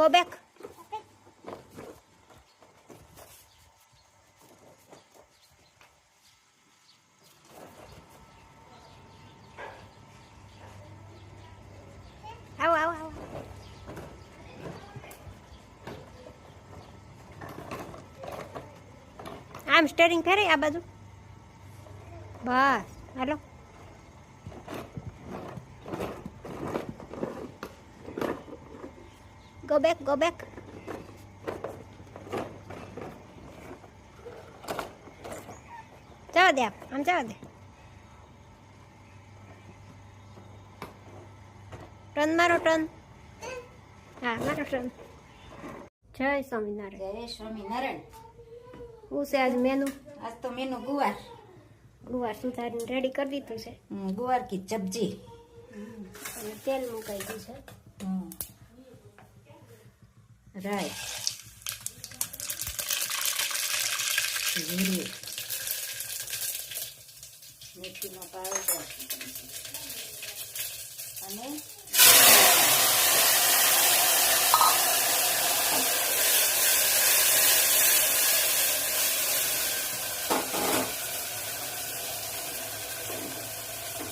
Go back આવો આવો આવો આમ સ્ટેરિંગ ફેરે આ બાજુ. બસ હાલો. Go back, go back. જવા દે આમ જવા દે ટર્ન મારો ટર્ન હા મારો ટર્ન જય સ્વામિનારાયણ જય સ્વામિનારાયણ હું છે આજ મેનુ આજ તો મેનુ ગુવાર ગુવાર સુધારીને રેડી કરી દીધું છે. ગુવાર કી સબ્જી અને તેલ મુકાઈ ગયું છે. રાઈ જીરું મેથીનો પાવડર અને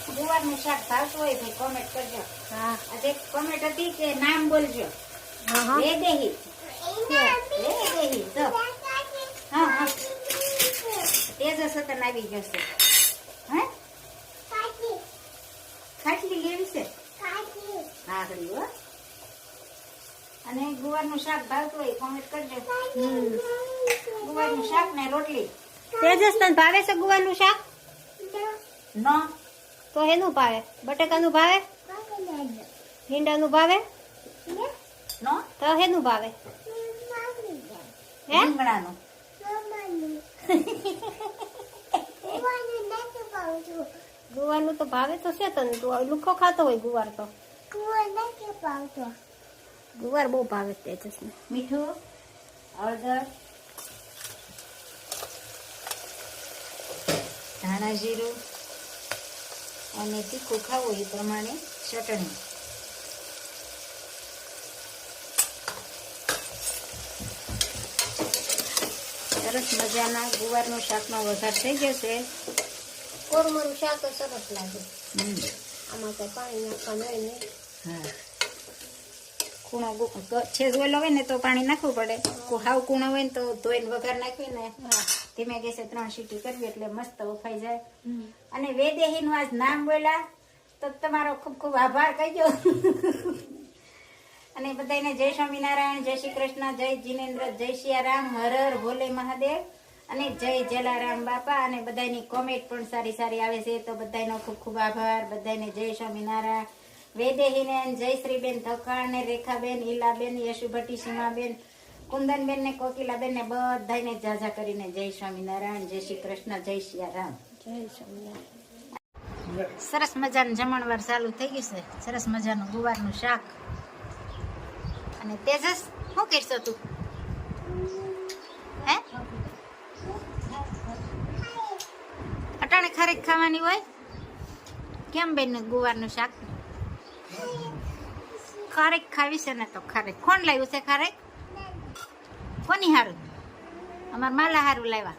ગુવારનું શાક ભાવતું હોય ભાઈ કોમેન્ટ કરજો. હા. આજે કોમેન્ટ હતી કે નામ બોલજો. હા હા. વેદેહી વેદેહી જો. હા હા. તેજસ સતન આવી જશે હે? ખાટલી લેવી છે? આગળી હો અને ગુવારનું શાક ભાવતું હોય કોમેન્ટ કરજો. ગુવારનું શાક ને રોટલી. તેજસ તને ભાવે છે ગુવારનું શાક? ન. તો એનું ભાવે? બટેકાનું ભાવે? ભીંડાનું ભાવે? તો હેનું ભાવે? હે? રીંગણાનું. ગુવારનું તો ભાવે તો છે તને. તું લુખો ખાતો હોય ગુવાર તો. ગુવાર બહુ ભાવે તેજસને મીઠું હળદર ધાણા જીરું અને તીખું ખાવું એ પ્રમાણે ચટણી. સરસ મજાના ગુવારનું શાકનો વઘાર થઈ જશે કોરમરનું શાક તો સરસ લાગે. આમાં કઈ પાણી નાખવાનું નહીં હા. કૂણો ઓલો હોય ને તો પાણી નાખવું પડે. હાવ કૂણો હોય ને તો ધોઈને વઘાર નાખવી ને ધીમે ગેસે ત્રણ સીટી કરવી એટલે મસ્ત ઉફાઈ જાય. અને વેદેહીનું આજ નામ બોલ્યા તો તમારો ખૂબ ખૂબ આભાર કહેજો. અને બધાને જય સ્વામિનારાયણ જય શ્રી કૃષ્ણ જય જીનેન્દ્ર જય સિયારામ હર હર ભોલે મહાદેવ અને જય જલારામ બાપા. અને બધાની કોમેન્ટ પણ સારી સારી આવે છે. તો બધાનો ખૂબ ખૂબ આભાર. બધાને જય સ્વામિનારાયણ. વેદેહીને જય શ્રીબેન ધકાણ ને રેખાબેન ઈલાબેન યશુભટ્ટી સીમાબેન કુંદનબેન ને કોકિલાબેન ને બધાને જાજા કરીને જય સ્વામિનારાયણ જય શ્રી કૃષ્ણ જય સિયારામ જય સ્વામિનારાયણ. સરસ મજાનું જમણવાર ચાલુ થઈ ગયું છે. સરસ મજાનું ગુવારનું શાક. અને તેજસ, શું કરશો તું? હે? અટાણે ખારેક ખાવાની હોય? કેમ બેન ગુવારનું શાક? ખારેક ખાવી છે ને તો ખારેક. કોણ લાવ્યું છે ખારેક? કોની હારું? અમાર માલા હારું લાવ્યા.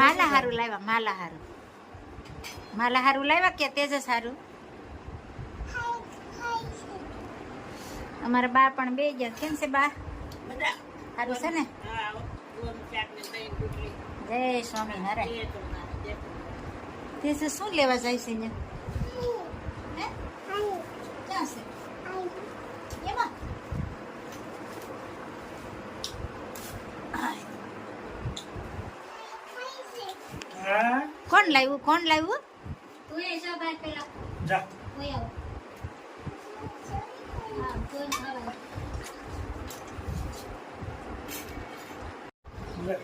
માલા હારું લાવ્યા માલા હારું માલા હારું લાવ્યા કે તેજસ હારું? અમારા બા પણ બે ગયા. કેમ છે બા? સારું છે ને? જય સ્વામી સ્વામિનારાયણ છે શું લેવા જાય છે હે? ક્યાં છે? એમાં? કોણ લાવ્યું? કોણ લાવ્યું? તું એ જા બહાર પેલા. જા. કોઈ આવો. હા લે.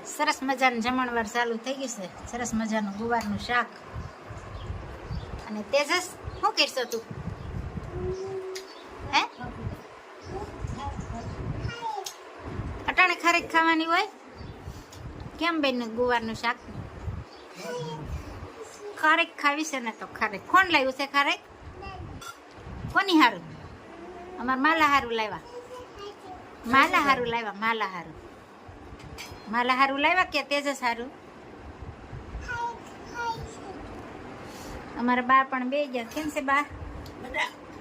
સરસ મજાનું જમણવાર ચાલુ થઈ ગયું છે. સરસ મજાનું ગુવારનું શાક. અને તેજસ, શું કરશો તું? હે? અટાણે ખારેક ખાવાની હોય? કેમ બેન ગુવારનું શાક? ખારેક ખાવી છે ને તો ખારેક. કોણ લાવ્યું છે ખારેક? કોની હારું. અમાર માલા હારું લાવ્યા. માલા હારું લાવ્યા માલા હારું માલા હારું લાવ્યા કે તેજસ હારું અમારા બા પણ બે ગયા. કેમ છે બા?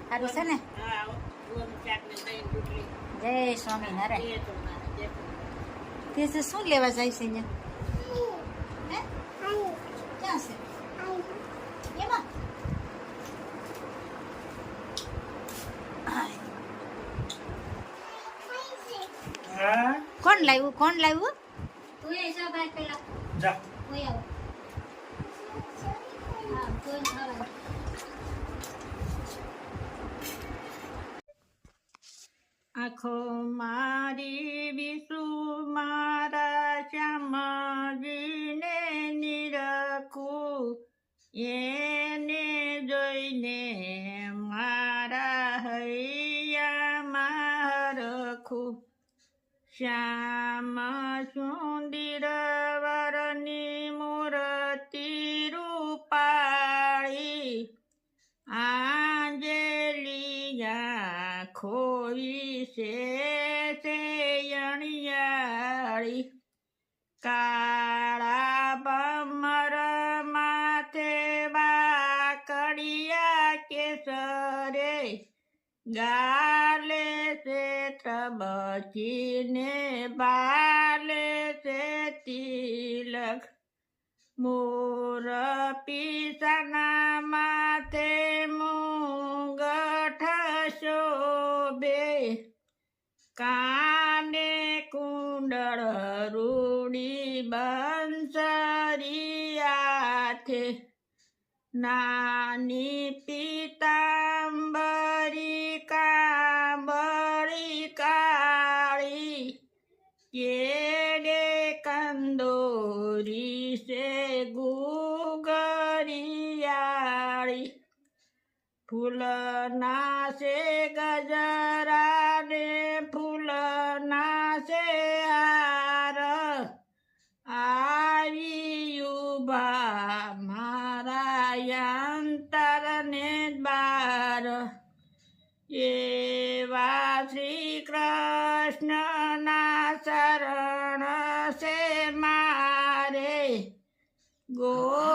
સારું છે ને? જય સ્વામિનારાયણ તે શું લેવા જાય છે અહીંયા હે? ક્યાં છે એમાં હા કોણ લાવ્યું? કોણ લાવ્યું? તું એ જા ભાઈ પેલા. જા. કોઈ આવો. હા કોઈ ખાવા આખો મારી વિશુ મારા શ્યામજીને નિરખું. એને જોઈને શ્યામ સુંદીર વરની મૂર્તિ રૂપાળી આંજલિયા ખોઈ છે અણિયાળી. કાળા બમર માથે બાકડિયા કેસરે છે ત્રબચીને બાલે છે તિલક. મોર પીસના માથે મૂગઠ શોબે કાને કુંડળ રૂડી બંસરિયાથે નાની પીતાંબરી ફૂલના નાશે ગજરા ને ફૂલ નાશે હાર. આવી ઊભા મારા યંતરને બાર એવા શ્રી કૃષ્ણના શરણ છે મારે. Govind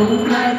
Thank you.